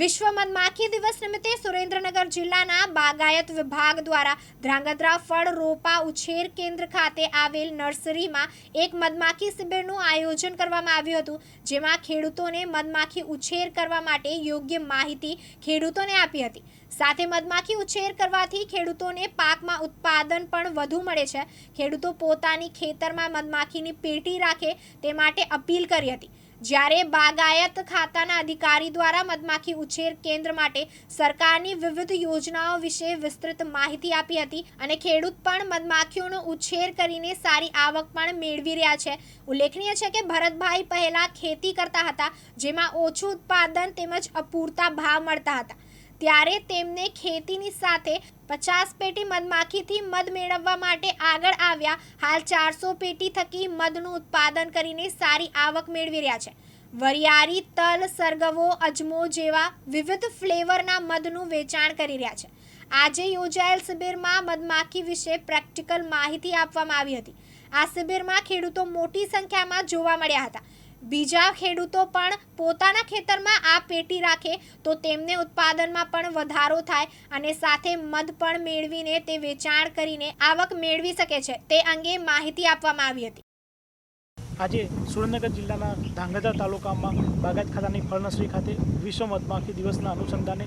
વિશ્વ મધમાખી દિવસ નિમિત્તે સુરેન્દ્રનગર જિલ્લાના બાગાયત વિભાગ દ્વારા ધ્રાંગધ્રા ફળ રોપા ઉછેર કેન્દ્ર ખાતે આવેલ નર્સરીમાં એક મધમાખી શિબિરનું આયોજન કરવામાં આવ્યું હતું, જેમાં ખેડૂતોને મધમાખી ઉછેર કરવા માટે યોગ્ય માહિતી ખેડૂતોને આપી હતી. સાથે મધમાખી ઉછેર કરવાથી ખેડૂતોને પાકમાં ઉત્પાદન પણ વધુ મળે છે. ખેડૂતો પોતાની ખેતરમાં મધમાખીની પેટી રાખે તે માટે અપીલ કરી હતી. જ્યારે બાગાયત ખાતાના અધિકારી દ્વારા મધમાખી ઉછેર કેન્દ્ર માટે સરકારની વિવિધ યોજનાઓ વિશે વિસ્તૃત માહિતી આપી હતી અને ખેડૂત પણ મધમાખીઓનો ઉછેર કરીને સારી આવક પણ મેળવી રહ્યા છે. ઉલ્લેખનીય છે કે ભરતભાઈ પહેલા ખેતી કરતા હતા, જેમાં ઓછું ઉત્પાદન તેમજ અપૂરતા ભાવ મળતા હતા. ત્યારે તેમને ખેતીની સાથે પચાસ પેટી મધમાખીથી મધ મેળવવા માટે આગળ આવ્યા. હાલ ચારસો પેટી થકી મધનું ઉત્પાદન કરીને સારી આવક મેળવી રહ્યા છે. વરિયાળી, તલ, સરગવો, અજમો જેવા વિવિધ ફ્લેવરના મધનું વેચાણ કરી રહ્યા છે. આજે યોજાયેલ શિબિરમાં મધમાખી વિશે પ્રેક્ટિકલ માહિતી આપવામાં આવી હતી. આ શિબિરમાં ખેડૂતો મોટી સંખ્યામાં જોવા મળ્યા હતા. બીજા ખેડૂતો પણ પોતાના ખેતરમાં આ પેટી રાખે તો તેમને ઉત્પાદનમાં પણ વધારો થાય અને સાથે મધ પણ મેળવીને તે વેચાણ કરીને આવક મેળવી શકે છે. તે અંગે માહિતી આપવામાં આવી હતી. આજે સુરેન્દ્રનગર જિલ્લાના ધાંગધ્રા તાલુકામાં બાગાયત ખાતાની ફળનસરી ખાતે વિશ્વ મધમાખી દિવસના અનુસંધાને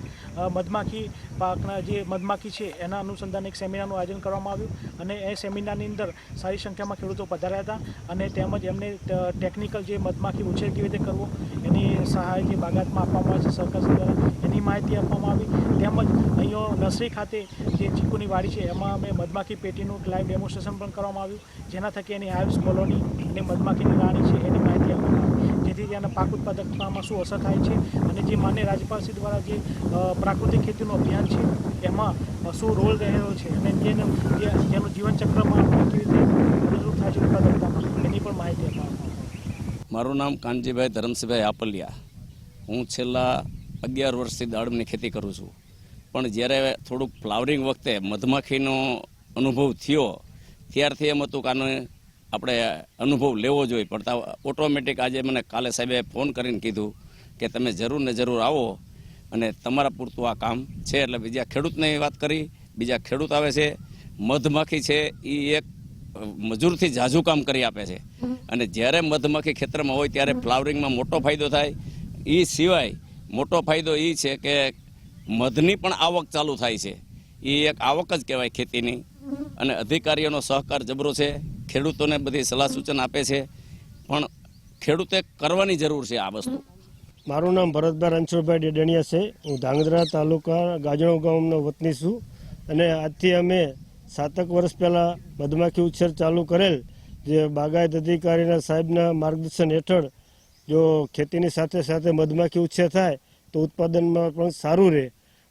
મધમાખી પાકના જે મધમાખી છે, એના અનુસંધાને એક સેમિનારનું આયોજન કરવામાં આવ્યું અને એ સેમિનારની અંદર સારી સંખ્યામાં ખેડૂતો પધાર્યા હતા અને તેમજ એમને ટેકનિકલ જે મધમાખી ઉછેર કેવી રીતે કરવો, એની સહાય જે બાગાયતમાં આપવામાં આવે છે સરકાર દ્વારા એની માહિતી આપવામાં આવી. તેમજ અહીંયા નર્સરી ખાતે જે ચીકુની વાડી છે, એમાં અમે મધમાખી પેટીનું લાઈવ ડેમોન્સ્ટ્રેશન પણ કરવામાં આવ્યું. જેના થકી એની આયુષ કોલોની અને મધમાખીની રાણી છે, એની માહિતી આપવામાં આવી. જેથી ત્યાંના પાક ઉત્પાદકતામાં શું અસર થાય છે અને જે માન્ય રાજ્યપાલશ્રી દ્વારા જે પ્રાકૃતિક ખેતીનું અભિયાન છે, એમાં શું રોલ રહેલો છે અને તેને જેનું જીવનચક્રમાં કેવી રીતે મદદરૂપ થાય છે ઉત્પાદકતામાં, એની પણ માહિતી આપવામાં મારું નામ કાનજીભાઈ ધરમસિંહભાઈ આપલિયા. હું છેલ્લા અગિયાર વર્ષથી દાડમની ખેતી કરું છું. પણ જ્યારે થોડુંક ફ્લાવરિંગ વખતે મધમાખીનો અનુભવ થયો ત્યારથી એમ હતું કે આનો આપણે અનુભવ લેવો જોઈએ. પણ ઓટોમેટિક આજે મને કાલે સાહેબે ફોન કરીને કીધું કે તમે જરૂર ને જરૂર આવો અને તમારા પૂરતું આ કામ છે. એટલે બીજા ખેડૂતને વાત કરી બીજા ખેડૂત આવે છે. મધમાખી છે એ એક મજૂરથી ઝાઝું કામ કરી આપે છે. અને જ્યારે મધમાખી ખેતરમાં હોય ત્યારે ફ્લાવરિંગમાં મોટો ફાયદો થાય. એ સિવાય મોટો ફાયદો એ છે કે મધની પણ આવક ચાલુ થાય છે. એ એક આવક જ કહેવાય ખેતીની. અને અધિકારીઓનો સહકાર જબરો છે. ખેડૂતોને બધી સલાહ સૂચન આપે છે. પણ ખેડૂતે કરવાની જરૂર છે આ વસ્તુ. મારું નામ ભરતભાઈ રણછોડભાઈ ડેડણિયા છે. હું ધાંગધ્રા તાલુકા ગાજણો ગામનો વતની છું. અને આજથી અમે સાતક વર્ષ પહેલાં મધમાખી ઉછેર ચાલુ કરેલ, જે બાગાયત અધિકારીના સાહેબના માર્ગદર્શન હેઠળ જો ખેતીની સાથે સાથે મધમાખી ઉછેર થાય, તો ઉત્પાદનમાં પણ સારું રહે.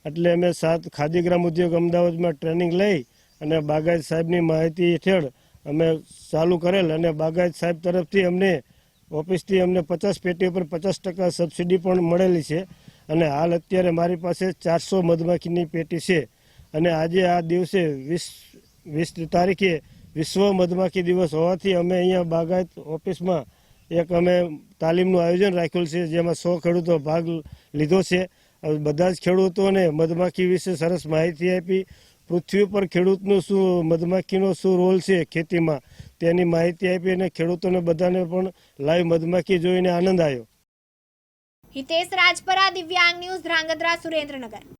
એટલે અમે સાત ખાદીગ્રામ ઉદ્યોગ અમદાવાદમાં ટ્રેનિંગ લઈ અને બાગાયત સાહેબની માહિતી હેઠળ અમે ચાલુ કરેલ અને બાગાયત સાહેબ તરફથી અમને ઓફિસથી અમને પચાસ પેટી ઉપર પચાસ ટકા સબસિડી પણ મળેલી છે અને હાલ અત્યારે મારી પાસે ચારસો મધમાખીની પેટી છે. અને આજે આ દિવસે વીસ વીસ તારીખે વિશ્વ મધમાખી દિવસ હોવાથી અમે અહીંયા બાગાયત ઓફિસમાં એક અમે તાલીમનું આયોજન રાખેલું છે, જેમાં સો ખેડૂતો ભાગ લીધો છે. બધા જ ખેડૂતોને મધમાખી વિશે સરસ માહિતી આપી. પૃથ્વી પર ખેડૂતનું શું, મધમાખીનો શું રોલ છે ખેતીમાં? તેની માહિતી આપી અને ખેડૂતોને બધાને પણ લાઈવ મધમાખી જોઈને આનંદ આવ્યો. હિતેશ રાજપરા, દિવ્યાંગ ન્યૂઝ, ધ્રાંગધ્રા, સુરેન્દ્રનગર.